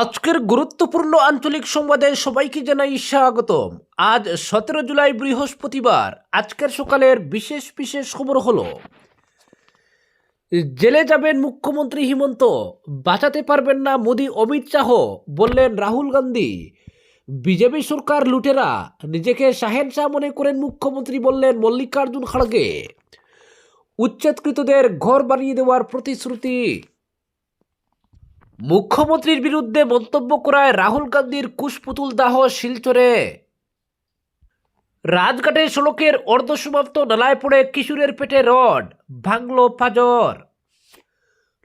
আজকের গুরুত্বপূর্ণ আঞ্চলিক সংবাদে সবাইকে জানাই স্বাগতম। আজ সতেরো জুলাই বৃহস্পতিবার, আজকের সকালের বিশেষ বিশেষ খবর হলো, জেলে যাবেন মুখ্যমন্ত্রী হিমন্ত, বাঁচাতে পারবেন না মোদী অমিত শাহ বললেন রাহুল গান্ধী। বিজেপি সরকার লুটেরা, নিজেকে শাহেন শাহ মনে করেন মুখ্যমন্ত্রী বললেন মল্লিকার্জুন খাড়গে। উচ্ছেদকৃতদের ঘর বানিয়ে দেওয়ার প্রতিশ্রুতি মুখ্যমন্ত্রীর বিরুদ্ধে মন্তব্য করায় রাহুল গান্ধীর কুশপুতুল দাহ শিলচরে। রাজঘাটে সড়কের অর্ধসমাপ্ত নালায় পড়ে কিশোরের পেটে রড, ভাঙল পাজর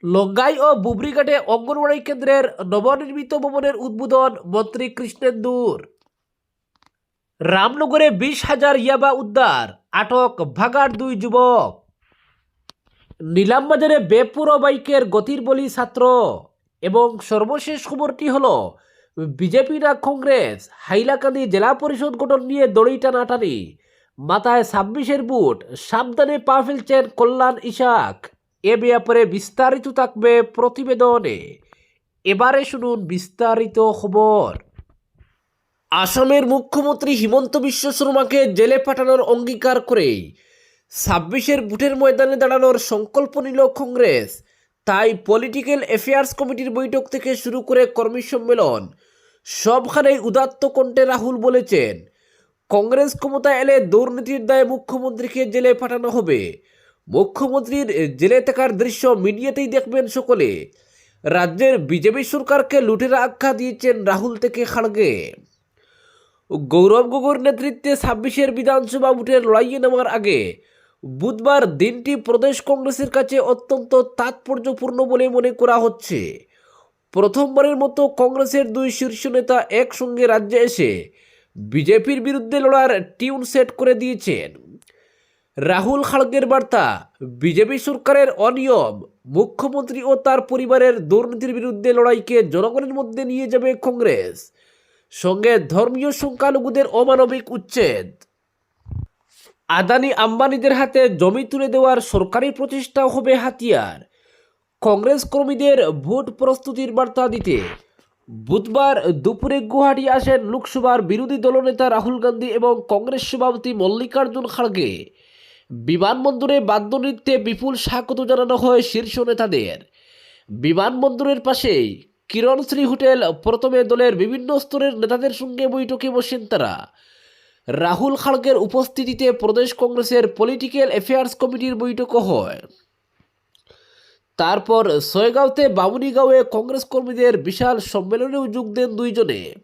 লঙ্গাই ও বুবরিঘাটে অঙ্গনওয়াড়ি কেন্দ্রের নবনির্মিত ভবনের উদ্বোধন মন্ত্রী কৃষ্ণেন্দুর রামনগরে বিশ হাজার ইয়াবা উদ্ধার, আটক ভাগার দুই যুবক। নিলামবাজারে বেপুরো বাইকের গতির বলি ছাত্র। এবং সর্বশেষ খবরটি হলো, বিজেপি না কংগ্রেস, হাইলাকান্দি জেলা পরিষদ গঠন নিয়ে দড়ি টানাটানি। মাথায় ছাব্বিশের বুট, সাবধানে পা ফেলছেন কল্যাণ ইশাক। এ ব্যাপারে বিস্তারিত থাকবে প্রতিবেদনে। এবারে শুনুন বিস্তারিত খবর। আসামের মুখ্যমন্ত্রী হিমন্ত বিশ্ব শর্মাকে জেলে পাঠানোর অঙ্গীকার করেই ছাব্বিশের বুটের ময়দানে দাঁড়ানোর সংকল্প নিল কংগ্রেস। তাই পলিটিক্যাল অ্যাফেয়ার্স কমিটির বৈঠক থেকে শুরু করে কর্মী সম্মেলন, সবখানেই উদাত্ত কণ্ঠে রাহুল বলেছেন, কংগ্রেস ক্ষমতা এলে দুর্নীতির দায়ে মুখ্যমন্ত্রীকে জেলে পাঠানো হবে। মুখ্যমন্ত্রীর জেলে থাকার দৃশ্য মিডিয়াতেই দেখবেন সকলে। রাজ্যের বিজেপি সরকারকে লুটেরা আখ্যা দিয়েছেন রাহুল থেকে খাড়গে। গৌরব গগৈর নেতৃত্বে ছাব্বিশের বিধানসভা ভোটের লড়াইয়ে নেওয়ার আগে বুধবার দিনটি প্রদেশ কংগ্রেসের কাছে অত্যন্ত তাৎপর্যপূর্ণ বলে মনে করা হচ্ছে। প্রথমবারের মতো কংগ্রেসের দুই শীর্ষ নেতা একসঙ্গে রাজ্যে এসে বিজেপির বিরুদ্ধে লড়ার টিউন সেট করে দিয়েছেন। রাহুল খাড়গের বার্তা, বিজেপি সরকারের অনিয়ম, মুখ্যমন্ত্রী ও তার পরিবারের দুর্নীতির বিরুদ্ধে লড়াইকে জনগণের মধ্যে নিয়ে যাবে কংগ্রেস। সঙ্গে ধর্মীয় সংখ্যালঘুদের অমানবিক উচ্ছেদ। আদানি আম্বানিদের হাতে জমি তুলে দেওয়ার সরকারি প্রচেষ্টা হবে হাতিয়ার। কংগ্রেস কর্মীদের ভোট প্রস্তুতির বার্তা দিতে। বুধবার দুপুরে গুয়াহাটি আসেন লোকসভার বিরোধী দলনেতা রাহুল গান্ধী এবং কংগ্রেস সভাপতি মল্লিকার্জুন খাড়গে। বিমানবন্দরে বাদ্য নৃত্যে বিপুল স্বাগত জানানো হয় শীর্ষ নেতাদের। বিমানবন্দরের পাশেই কিরণশ্রী হোটেল প্রথমে দলের বিভিন্ন স্তরের নেতাদের সঙ্গে বৈঠকে বসেন তারা। রাহুল খাড়গের উপস্থিতিতে প্রদেশ কংগ্রেসের পলিটিক্যাল অ্যাফেয়ার্স কমিটির বৈঠকও হয়। তারপর সয়গাঁওতে বামুনিগাঁওয়ে কংগ্রেস কর্মীদের বিশাল সম্মেলনেও যোগ দেন দুইজনে।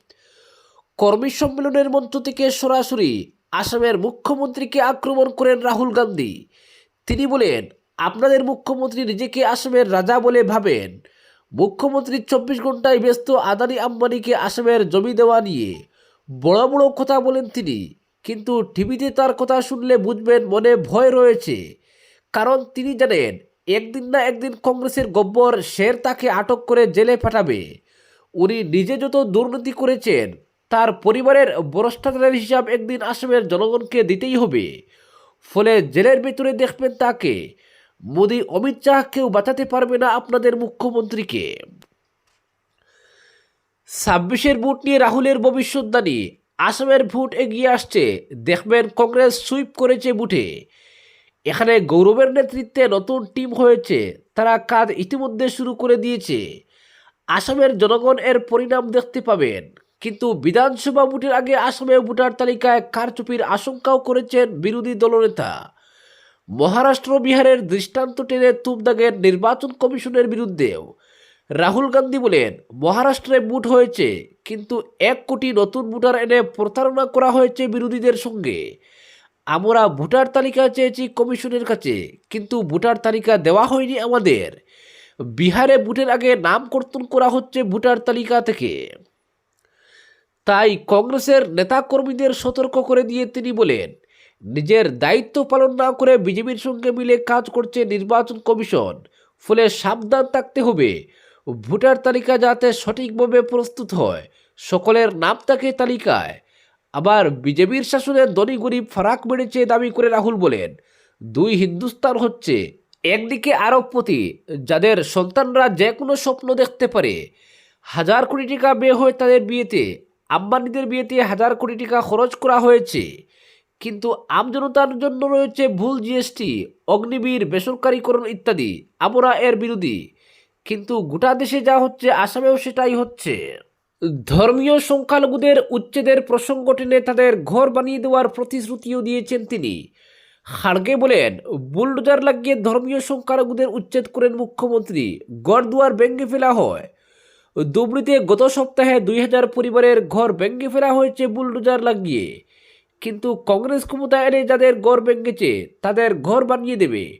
কর্মী সম্মেলনের মঞ্চ থেকে সরাসরি আসামের মুখ্যমন্ত্রীকে আক্রমণ করেন রাহুল গান্ধী। তিনি বলেন, আপনাদের মুখ্যমন্ত্রী নিজেকে আসামের রাজা বলে ভাবেন। মুখ্যমন্ত্রী চব্বিশ ঘন্টায় ব্যস্ত আদানি আম্বানিকে আসামের জমি দেওয়া নিয়ে বড় বড় কথা বলেন তিনি, কিন্তু টিভিতে তার কথা শুনলে বুঝবেন মনে ভয় রয়েছে। কারণ তিনি জানেন, একদিন না একদিন কংগ্রেসের গব্বর শের তাকে আটক করে জেলে পাঠাবে। উনি নিজে যত দুর্নীতি করেছেন, তার পরিবারের বরষ্টাদের হিসাব একদিন আসামের জনগণকে দিতেই হবে। ফলে জেলের ভেতরে দেখবেন তাকে। মোদী অমিত শাহ কেউ বাঁচাতে পারবে না আপনাদের মুখ্যমন্ত্রীকে। ছাব্বিশের ভোট নিয়ে রাহুলের ভবিষ্যৎবাণী আসামের ভোট এগিয়ে আসছে। দেখবেন কংগ্রেস সুইপ করেছে বুটে। এখানে গৌরবের নেতৃত্বে নতুন টিম হয়েছে। তারা কাজ ইতিমধ্যে শুরু করে দিয়েছে। আসামের জনগণ এর পরিণাম দেখতে পাবেন। কিন্তু বিধানসভা ভোটের আগে আসামে ভোটার তালিকায় কারচুপির আশঙ্কাও করেছেন বিরোধী দলনেতা। মহারাষ্ট্র বিহারের দৃষ্টান্ত টেনে তুপ দাগের নির্বাচন কমিশনের বিরুদ্ধেও রাহুল গান্ধী বলেন, মহারাষ্ট্রে বুট হয়েছে, কিন্তু এক কোটি নতুন ভোটার এনে প্রতারণা করা হয়েছে বিরোধীদের সঙ্গে। আমরা ভোটার তালিকা চেয়েছি কমিশনের কাছে, কিন্তু ভোটার তালিকা দেওয়া হয়নি আমাদের। বিহারে ভোটের আগে নাম কর্তন করা হচ্ছে ভোটার তালিকা থেকে। তাই কংগ্রেসের নেতাকর্মীদের সতর্ক করে দিয়ে তিনি বলেন, নিজের দায়িত্ব পালন না করে বিজেপির সঙ্গে মিলে কাজ করছে নির্বাচন কমিশন, ফলে সাবধান থাকতে হবে। ভোটার তালিকা যাতে সঠিকভাবে প্রস্তুত হয়, সকলের নাম থাকে তালিকায়। আবার বিজেপির শাসনে ধনী গরিব ফারাক বেড়েছে দাবি করে রাহুল বলেন, দুই হিন্দুস্তান হচ্ছে একদিকে আরবপতি, যাদের সন্তানরা যে কোনো স্বপ্ন দেখতে পারে। হাজার কোটি টাকা ব্যয় হয় তাদের বিয়েতে আম্বানিদের বিয়েতে হাজার কোটি টাকা খরচ করা হয়েছে। কিন্তু আমজনতার জন্য রয়েছে ভুল জিএসটি, অগ্নিবীর, বেসরকারীকরণ ইত্যাদি, আমরা এর বিরোধী। কিন্তু গোটা দেশে যা হচ্ছে, আসামেও সেটাই হচ্ছে। ধর্মীয় সংখ্যালঘুদের উচ্ছেদের প্রসঙ্গ টেনে তাদের ঘর বানিয়ে দেওয়ার প্রতিশ্রুতিও দিয়েছেন তিনি। খাড়গে বলেন, বুলডোজার লাগিয়ে ধর্মীয় সংখ্যালঘুদের উচ্ছেদ করেন মুখ্যমন্ত্রী, গড়দুয়ার ভেঙে ফেলা হয়। দুবড়িতে গত সপ্তাহে দুই হাজার পরিবারের ঘর ভেঙে ফেলা হয়েছে বুলডোজার লাগিয়ে। কিন্তু কংগ্রেস ক্ষমতা এনে যাদের ঘর ভেঙেছে, তাদের ঘর বানিয়ে দেবে।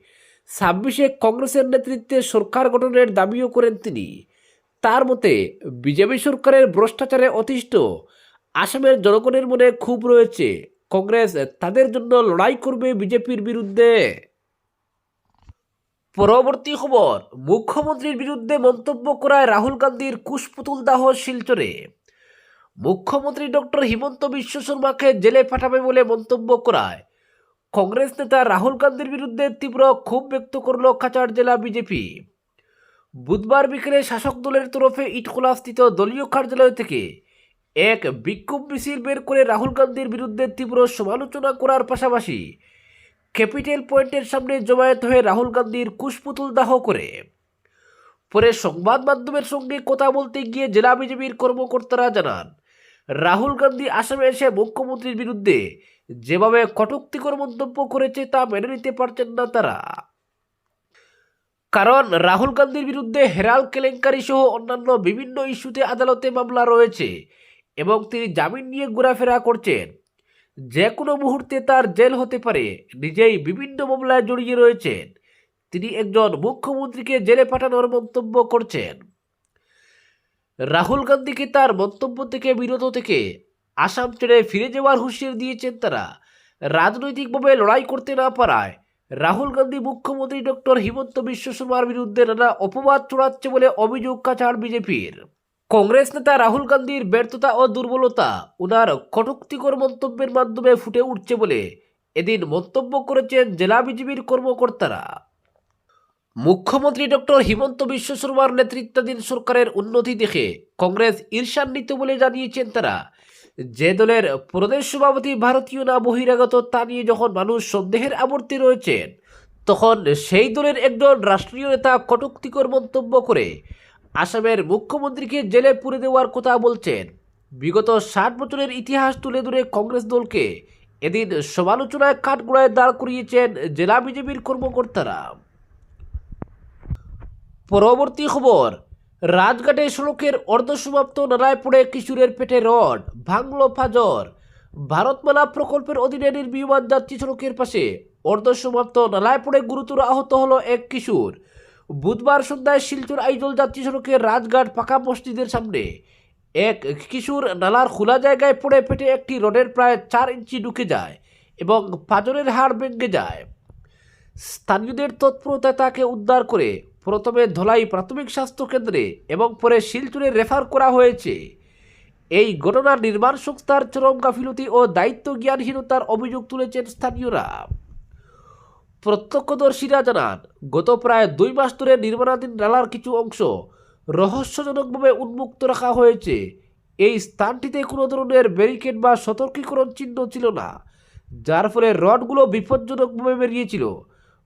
ছাব্বিশে কংগ্রেসের নেতৃত্বে সরকার গঠনের দাবিও করেন তিনি। তার মতে, বিজেপি সরকারের ভ্রষ্টাচারে অতিষ্ঠ, আসামের জনগণের মনে ক্ষোভ রয়েছে। কংগ্রেস তাদের জন্য লড়াই করবে বিজেপির বিরুদ্ধে। পরবর্তী খবর, মুখ্যমন্ত্রীর বিরুদ্ধে মন্তব্য করায় রাহুল গান্ধীর কুশপুতুল দাহ শিলচরে। মুখ্যমন্ত্রী ডক্টর হিমন্ত বিশ্ব শর্মাকে জেলে পাঠাবে বলে মন্তব্য করায় কংগ্রেস নেতা রাহুল গান্ধীর বিরুদ্ধে তীব্র ক্ষোভ ব্যক্ত করল কাছাড় জেলা বিজেপি। বুধবার বিকেলে শাসক দলের তরফে ইটখোলাস্থিত দলীয় কার্যালয় থেকে এক বিক্ষোভ মিছিল বের করে রাহুল গান্ধীর বিরুদ্ধে তীব্র সমালোচনা করার পাশাপাশি ক্যাপিটাল পয়েন্টের সামনে জমায়েত হয়ে রাহুল গান্ধীর কুশপুতুল দাহ করে। পরে সংবাদ মাধ্যমের সঙ্গে কথা বলতে গিয়ে জেলা বিজেপির কর্মকর্তারা জানান রাহুল গান্ধী আসামে এসে মুখ্যমন্ত্রীর বিরুদ্ধে যেভাবে কটুক্তিকর মন্তব্য করেছে তা মেনে নিতে পারছেন না তারা। কারণ রাহুল গান্ধীর বিরুদ্ধে হেরাল কেলেঙ্কারি সহ অন্যান্য বিভিন্ন ইস্যুতে আদালতে মামলা রয়েছে এবং তিনি জামিন নিয়ে ঘোরাফেরা করছেন। যে কোনো মুহূর্তে তার জেল হতে পারে, নিজেই বিভিন্ন মামলায় জড়িয়ে রয়েছেন। তিনি একজন মুখ্যমন্ত্রীকে জেলে পাঠানোর মন্তব্য করছেন। রাহুল গান্ধীকে তার মন্তব্য থেকে বিরত থেকে আসাম ছেড়ে ফিরে যাওয়ার হুঁশিয়ার দিয়েছেন তারা। রাজনৈতিকভাবে লড়াই করতে না পারায় রাহুল গান্ধী মুখ্যমন্ত্রী ডক্টর হিমন্ত বিশ্ব শর্মার বিরুদ্ধে নানা অপবাদ চড়াচ্ছে বলে অভিযোগ কাছাড় বিজেপির। কংগ্রেস নেতা রাহুল গান্ধীর ব্যর্থতা ও দুর্বলতা উনার কটুক্তিকর মন্তব্যের মাধ্যমে ফুটে উঠছে বলে এদিন মন্তব্য করেছেন জেলা বিজেপির কর্মকর্তারা। মুখ্যমন্ত্রী ডক্টর হিমন্ত বিশ্ব শর্মার নেতৃত্বাধীন সরকারের উন্নতি দেখে কংগ্রেস ঈর্ষান্বিত বলে জানিয়েছেন তারা। যে দলের প্রদেশ সভাপতি ভারতীয় না বহিরাগত তা নিয়ে যখন মানুষ সন্দেহের আবর্তে রয়েছেন, তখন সেই দলের একজন রাষ্ট্রীয় নেতা কটুক্তিকর মন্তব্য করে আসামের মুখ্যমন্ত্রীকে জেলে পুরে দেওয়ার কথা বলছেন। বিগত ষাট বছরের ইতিহাস তুলে ধরে কংগ্রেস দলকে এদিন সমালোচনায় কাঠগোড়ায় দাঁড় করিয়েছেন জেলা বিজেপির কর্মকর্তারা। পরবর্তী খবর, রাজঘাটে সড়কের অর্ধসমাপ্ত নারায়ণপুরে কিশোরের পেটে রড, ভাঙল ফাজর। ভারতমালা প্রকল্পের অধীনে নির্মীয়মান যাত্রী সড়কের পাশে অর্ধসমাপ্ত নালায়পুরে গুরুতর আহত হল এক কিশোর। বুধবার সন্ধ্যায় শিলচর আইজল যাত্রী সড়কের রাজঘাট পাকা মসজিদের সামনে এক কিশোর নালার খোলা জায়গায় পড়ে পেটে একটি রডের প্রায় চার ইঞ্চি ঢুকে যায় এবং পাজরের হাড় ভেঙে যায়। স্থানীয়দের তৎপরতায় তাকে উদ্ধার করে প্রথমে ধলাই প্রাথমিক স্বাস্থ্য কেন্দ্রে এবং পরে শিলচরে রেফার করা হয়েছে। এই ঘটনার নির্মাণ সংস্থার চরম গাফিলতি ও দায়িত্ব জ্ঞানহীনতার অভিযোগ তুলেছেন স্থানীয়রা। প্রত্যক্ষদর্শীরা জানান, গত প্রায় দুই মাস ধরে নির্মাণাধীন নালার কিছু অংশ রহস্যজনকভাবে উন্মুক্ত রাখা হয়েছে। এই স্থানটিতে কোনো ধরনের ব্যারিকেড বা সতর্কীকরণ চিহ্ন ছিল না, যার ফলে রডগুলো বিপজ্জনকভাবে বেরিয়েছিল।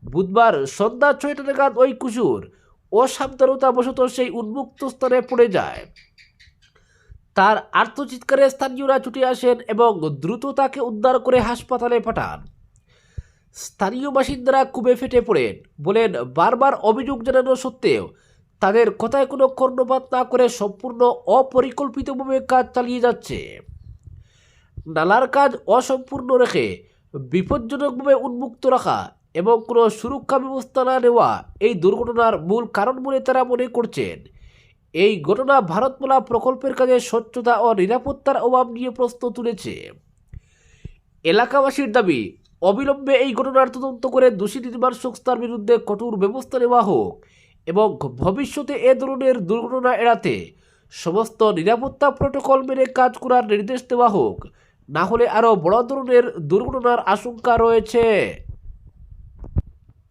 বুধবার সন্ধ্যা ছয়টা নাগাদ ওই কুসুর অসাবধানতাবশত সেই উন্মুক্ত স্থানে পড়ে যায়। তার আর্তচিৎকারে স্থানীয়রা ছুটে আসেন এবং দ্রুত তাকে উদ্ধার করে হাসপাতালে পাঠান। স্থানীয় বাসিন্দারা কুবে ফেটে পড়েন, বলেন, বারবার অভিযোগ জানানো সত্ত্বেও তাদের কথায় কোনো কর্ণপাত না করে সম্পূর্ণ অপরিকল্পিতভাবে কাজ চালিয়ে যাচ্ছে। নালার কাজ অসম্পূর্ণ রেখে বিপজ্জনকভাবে উন্মুক্ত রাখা এবং কোনো সুরক্ষা ব্যবস্থা না নেওয়া এই দুর্ঘটনার মূল কারণ বলে তারা মনে করছেন। এই ঘটনা ভারতমালা প্রকল্পের কাজে স্বচ্ছতা ও নিরাপত্তার অভাব নিয়ে প্রশ্ন তুলেছে। এলাকাবাসীর দাবি, অবিলম্বে এই ঘটনার তদন্ত করে দোষী নির্মাণ সংস্থার বিরুদ্ধে কঠোর ব্যবস্থা নেওয়া হোক এবং ভবিষ্যতে এ ধরনের দুর্ঘটনা এড়াতে সমস্ত নিরাপত্তা প্রোটোকল মেনে কাজ করার নির্দেশ দেওয়া হোক। না হলে আরও বড় ধরনের দুর্ঘটনার আশঙ্কা রয়েছে।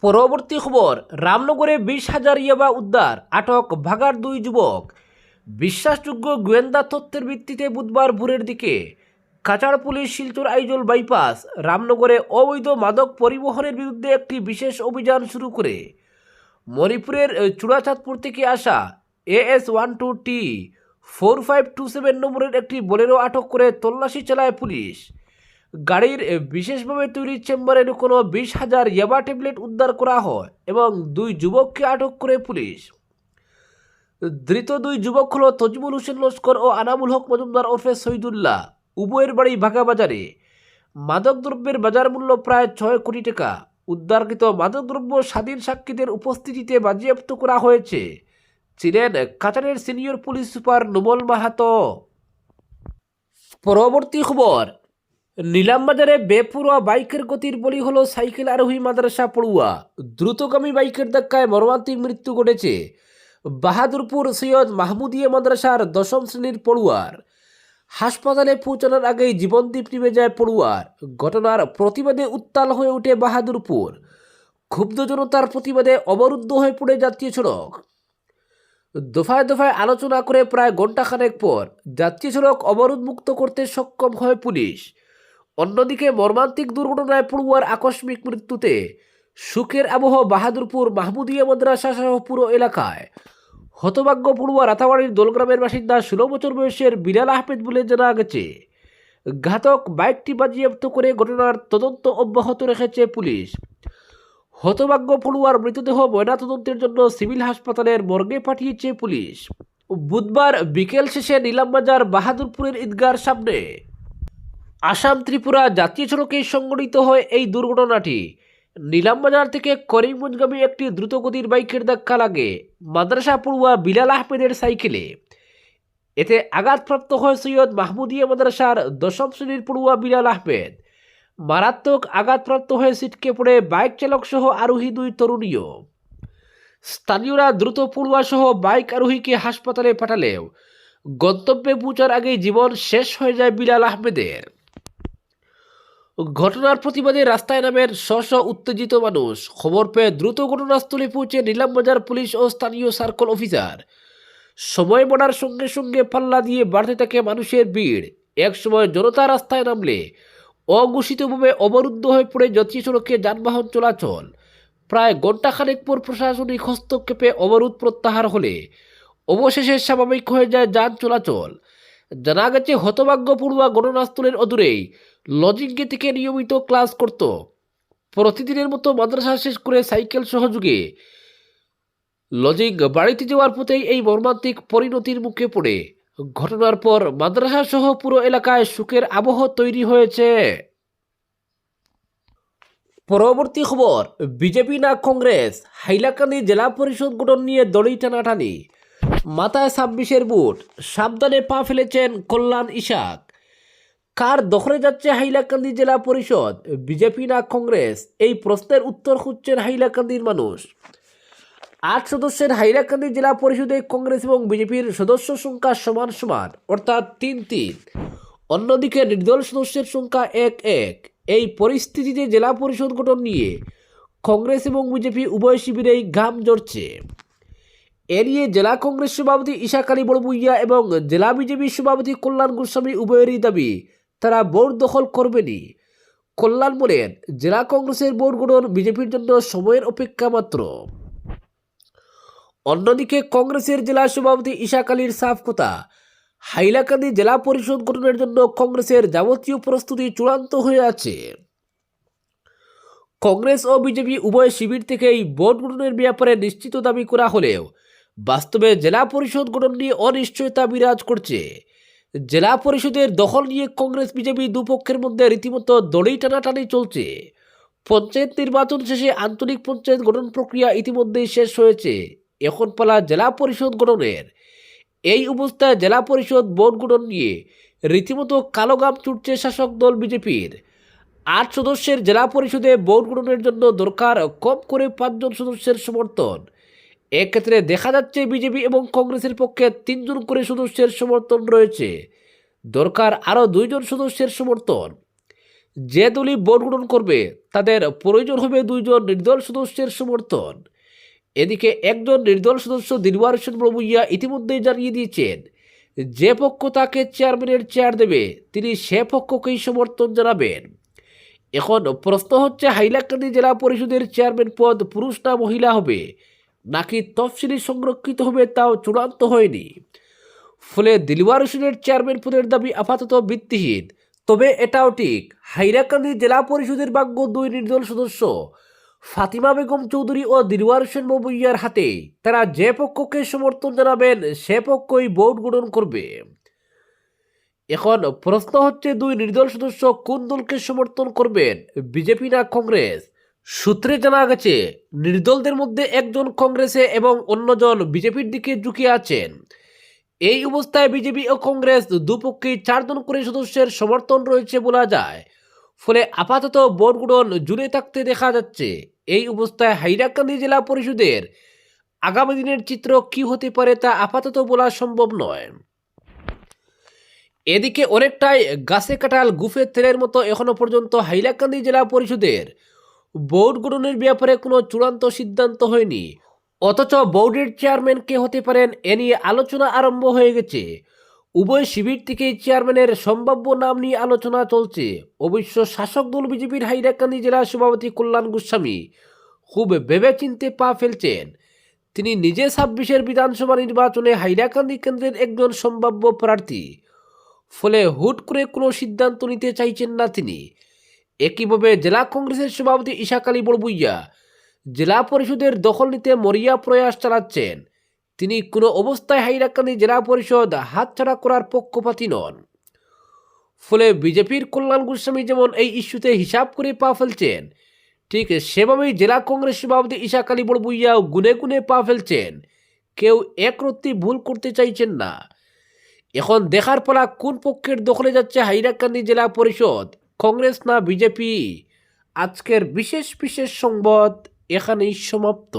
পরবর্তী খবর, রামনগরে বিশ হাজার ইয়াবা উদ্ধার, আটক ভাগার দুই যুবক। বিশ্বাসযোগ্য গোয়েন্দা তথ্যের ভিত্তিতে বুধবার ভোরের দিকে কাচার পুলিশ শিলচর আইজল বাইপাস, রামনগরে অবৈধ মাদক পরিবহনের বিরুদ্ধে একটি বিশেষ অভিযান শুরু করে। মণিপুরের চূড়াচাঁদপুর থেকে আসা AS one two T four five two seven নম্বরের একটি বোলেরো আটক করে তল্লাশি চালায় পুলিশ। গাড়ির বিশেষভাবে তৈরি চেম্বারে কোনো বিশ হাজার ইয়াবা ট্যাবলেট উদ্ধার করা হয় এবং দুই যুবককে আটক করে পুলিশ। ধৃত দুই যুবক হল তজমুল হোসেন লস্কর ও আনামুল হক মজুমদার ওরফে শহীদুল্লাহ উভয়ের বাড়ি ভাগা বাজারে মাদক দ্রব্যের বাজার মূল্য প্রায় ছয় কোটি টাকা। উদ্ধারকৃত মাদকদ্রব্য স্বাধীন সাক্ষীদের উপস্থিতিতে বাজেয়াপ্ত করা হয়েছে। ছিলেন কাতারের senior police super Numal Mahato. পরবর্তী খবর নিলামবাজারে বেপরোয়া বাইকের গতির বলি হলো সাইকেল আরোহী মাদ্রাসা পড়ুয়া। দ্রুতগামী বাইকের ধাক্কায় মর্মান্তিক মৃত্যু ঘটেছে। বাহাদুরপুর সৈয়দ মাহমুদিয়া মাদ্রাসার দশম শ্রেণির পড়ুয়ার। হাসপাতালে পৌঁছানোর আগেই জীবনদীপ নিভে যায় পড়ুয়ার। ঘটনার প্রতিবাদে উত্তাল হয়ে ওঠে বাহাদুরপুর। ক্ষুব্ধ জনতার প্রতিবাদে অবরুদ্ধ হয়ে পড়ে জাতীয় সড়ক। দফায় দফায় আলোচনা করে প্রায় ঘণ্টাখানেক পর জাতীয় সড়ক অবরোধ মুক্ত করতে সক্ষম হয় পুলিশ। অন্যদিকে মর্মান্তিক দুর্ঘটনায় পড়ুয়ার আকস্মিক মৃত্যুতে সুখের আবহ বাহাদুরপুর মাহমুদিয়া মাদ্রাসা সহ পুরো এলাকায়। হতভাগ্য পড়ুয়া রাতাবাড়ির দোলগ্রামের বাসিন্দা ষোলো বছর বয়সের বিলাল আহমেদ বলে জানা গেছে, ঘাতক বাইকটি বাজেয়াপ্ত করে ঘটনার তদন্ত অব্যাহত রেখেছে পুলিশ। হতভাগ্য পড়ুয়ার মৃতদেহ ময়নাতদন্তের জন্য সিভিল হাসপাতালের মর্গে পাঠিয়েছে পুলিশ। বুধবার বিকেল শেষে নিলামবাজার বাহাদুরপুরের ঈদগার সামনে। আসাম ত্রিপুরা জাতীয় সড়কে সংঘটিত হয় এই দুর্ঘটনাটি। নিলামবাজার থেকে করিমগঞ্জগামী একটি দ্রুতগতির বাইকের ধাক্কা লাগে। মাদ্রাসা পড়ুয়া বিলাল আহমেদের সাইকেলে। এতে আঘাতপ্রাপ্ত হয় সৈয়দ মাহমুদিয়া মাদ্রাসার দশম শ্রেণির পড়ুয়া বিলাল আহমেদ। মারাত্মক আঘাতপ্রাপ্ত হয়ে সিটকে পড়ে বাইক চালক সহ আরোহী দুই তরুণীও। স্থানীয়রা দ্রুত পড়ুয়া সহ বাইক আরোহীকে হাসপাতালে পাঠালেও গন্তব্যে পৌঁছার আগেই জীবন শেষ হয়ে যায় বিলাল আহমেদের। ঘটনার প্রতিবাদে রাস্তায় নামের স্ব উত্তেজিত মানুষ। খবর পেয়ে দ্রুত ঘটনাস্থলে পৌঁছে নিলামবাজার পুলিশ ও স্থানীয় সার্কল অফিসার। সময় বাড়ার সঙ্গে সঙ্গে পাল্লা দিয়ে বাড়তে থাকে মানুষের ভিড়। একসময় জনতা রাস্তায় নামলে অঘোষিতভাবে অবরুদ্ধ হয়ে পড়ে জাতীয় সড়কে যানবাহন চলাচল। প্রায় ঘণ্টাখানেক পর প্রশাসনিক হস্তক্ষেপে অবরোধ প্রত্যাহার হলে অবশেষে স্বাভাবিক হয়ে যায় যান চলাচল। জানা গেছে হতভাগ্য পড়ুয়া ঘটনাস্থলের অদূরেই লজিংগে থেকে নিয়মিত ক্লাস করত? প্রতিদিনের মতো মাদ্রাসা শেষ করে সাইকেল সহযোগে লজিং বাড়িতে যাওয়ার পথেই এই মর্মান্তিক পরিণতির মুখে পড়ে। ঘটনার পর মাদ্রাসা সহ পুরো এলাকায় সুখের আবহ তৈরি হয়েছে। পরবর্তী খবর, বিজেপি না কংগ্রেস? হাইলাকান্দি জেলা পরিষদ গঠন নিয়ে দড়ি টানাটানি। মাথায় ছাব্বিশের বুট, সাবধানে পা ফেলেছেন কল্যাণ ইশাক কার দখলে যাচ্ছে হাইলাকান্দি জেলা পরিষদ? বিজেপি না কংগ্রেস? এই প্রশ্নের উত্তর খুঁজছেন হাইলাকান্দির মানুষ। আট সদস্যের হাইলাকান্দি জেলা পরিষদে কংগ্রেস এবং বিজেপির সদস্য সংখ্যা সমান সমান, অর্থাৎ তিন তিন। অন্যদিকে নির্দল সদস্যের সংখ্যা এক এক। এই পরিস্থিতিতে জেলা পরিষদ গঠন নিয়ে কংগ্রেস এবং বিজেপি উভয় শিবিরেই ঘাম জড়ছে এ নিয়ে জেলা কংগ্রেস সভাপতি ঈশা কালী বড়বুইয়া এবং জেলা বিজেপি সভাপতি কল্যাণ গোস্বামী উভয়েরই দাবি তারা বোর্ড দখল করবেনি কল্যাণ বলেন, জেলা কংগ্রেসের বোর্ড গঠন বিজেপির জন্য সময়ের অপেক্ষা মাত্র। অন্যদিকে কংগ্রেসের জেলা সভাপতি ঈশা কালীর সাফ কথা, হাইলাকান্দি জেলা পরিষদ গঠনের জন্য কংগ্রেসের যাবতীয় প্রস্তুতি চূড়ান্ত হয়ে আছে। কংগ্রেস ও বিজেপি উভয় শিবির থেকেই বোর্ড গঠনের ব্যাপারে নিশ্চিত দাবি করা হলেও, বাস্তবে জেলা পরিষদ গঠন নিয়ে অনিশ্চয়তা বিরাজ করছে। জেলা পরিষদের দখল নিয়ে কংগ্রেস, বিজেপি দুপক্ষের মধ্যে রীতিমতো দড়ি টানাটানি চলছে। পঞ্চায়েত নির্বাচন শেষে আঞ্চলিক পঞ্চায়েত গঠন প্রক্রিয়া ইতিমধ্যেই শেষ হয়েছে। এখন পালা জেলা পরিষদ গঠনের। এই অবস্থায় জেলা পরিষদ বোর্ড গঠন নিয়ে রীতিমতো কালোগাম ছুটছে শাসক দল বিজেপির। আট সদস্যের জেলা পরিষদে বোর্ড গঠনের জন্য দরকার কম করে পাঁচজন সদস্যের সমর্থন। এক্ষেত্রে দেখা যাচ্ছে বিজেপি এবং কংগ্রেসের পক্ষে তিনজন করে সদস্যের সমর্থন রয়েছে। দরকার আরও দুইজন সদস্যের সমর্থন। যে দলই গঠন করবে, তাদের প্রয়োজন হবে দুইজন নির্দল সদস্যের সমর্থন। এদিকে একজন নির্দল সদস্য দিলওয়ার হোসেন প্রভুইয়া ইতিমধ্যেই জানিয়ে দিয়েছেন, যে পক্ষ তাকে চেয়ারম্যানের চেয়ার দেবে, তিনি সে পক্ষকেই সমর্থন জানাবেন। এখন প্রশ্ন হচ্ছে, হাইলাকান্দি জেলা পরিষদের চেয়ারম্যান পদ পুরুষ না মহিলা হবে? নাকি তফসিলি সংরক্ষিত হবে তাও চূড়ান্ত হয়নি? ফলে দিলওয়ার হোসেনের চেয়ারম্যান পদের দাবি আপাতত ভিত্তিহীন। তবে এটাও ঠিক হাইরাকান্দি জেলা পরিষদের ভাগ্য দুই নির্দল সদস্য, ফাতিমা বেগম চৌধুরী ও দিলওয়ার হোসেন মবুইয়ার হাতে। তারা যে পক্ষকে সমর্থন জানাবেন, সে পক্ষই ভোট গ্রহণ করবে। এখন প্রশ্ন হচ্ছে, দুই নির্দল সদস্য কোন দলকে সমর্থন করবেন, বিজেপি না কংগ্রেস? সূত্রে জানা গেছে, নির্দলদের মধ্যে একজন কংগ্রেসে এবং অন্যজন বিজেপির দিকে ঝুঁকিয়ে আছেন। এই অবস্থায় বিজেপি ও কংগ্রেস দুপক্ষেই চারজন করে সদস্যের সমর্থন রয়েছে বলা যায়। ফলে আপাতত ভোট জুড়ে থাকতে দেখা যাচ্ছে। এই অবস্থায় হাইলাকান্দি জেলা পরিষদের আগামী দিনের চিত্র কি হতে পারে তা আপাতত বলা সম্ভব নয়। এদিকে অনেকটাই গাছে কাটাল গুফে তেলের মতো এখনও পর্যন্ত হাইলাকান্দি জেলা পরিষদের বোর্ড গঠনের ব্যাপারে কোনো চূড়ান্ত সিদ্ধান্ত হয়নি। অথচ বোর্ডের চেয়ারম্যান কে হতে পারেন এ নিয়ে আলোচনা আরম্ভ হয়ে গেছে। উভয় শিবির থেকেই চেয়ারম্যানের সম্ভাব্য নাম নিয়ে আলোচনা চলছে। অবশ্য শাসক দল বিজেপির হাইরাকান্দি জেলা সভাপতি কল্যাণ গোস্বামী খুব ভেবেচিন্তে পা ফেলছেন। তিনি নিজে ছাব্বিশের বিধানসভা নির্বাচনে হাইরাকান্দি কেন্দ্রের একজন সম্ভাব্য প্রার্থী। ফলে হুট করে কোনো সিদ্ধান্ত নিতে চাইছেন না তিনি। একইভাবে জেলা কংগ্রেসের সভাপতি ইশাক আলী বড়বুইয়া জেলা পরিষদের দখল নিতে মরিয়া প্রয়াস চালাচ্ছেন। তিনি কোনো অবস্থায় হাইরাকান্দি জেলা পরিষদ হাতছাড়া করার পক্ষপাতী নন। ফলে বিজেপির কল্যাণ গোস্বামী যেমন এই ইস্যুতে হিসাব করে পা ফেলছেন, ঠিক সেভাবেই জেলা কংগ্রেস সভাপতি ইশাক আলী বড়বুইয়াও গুনে গুনে পা ফেলছেন। কেউ একরত্তি ভুল করতে চাইছেন না। এখন দেখার পালা কোন পক্ষের দখলে যাচ্ছে হাইরাকান্দি জেলা পরিষদ? কংগ্রেস না বিজেপি আজকের বিশেষ বিশেষ সংবাদ এখানেই সমাপ্ত।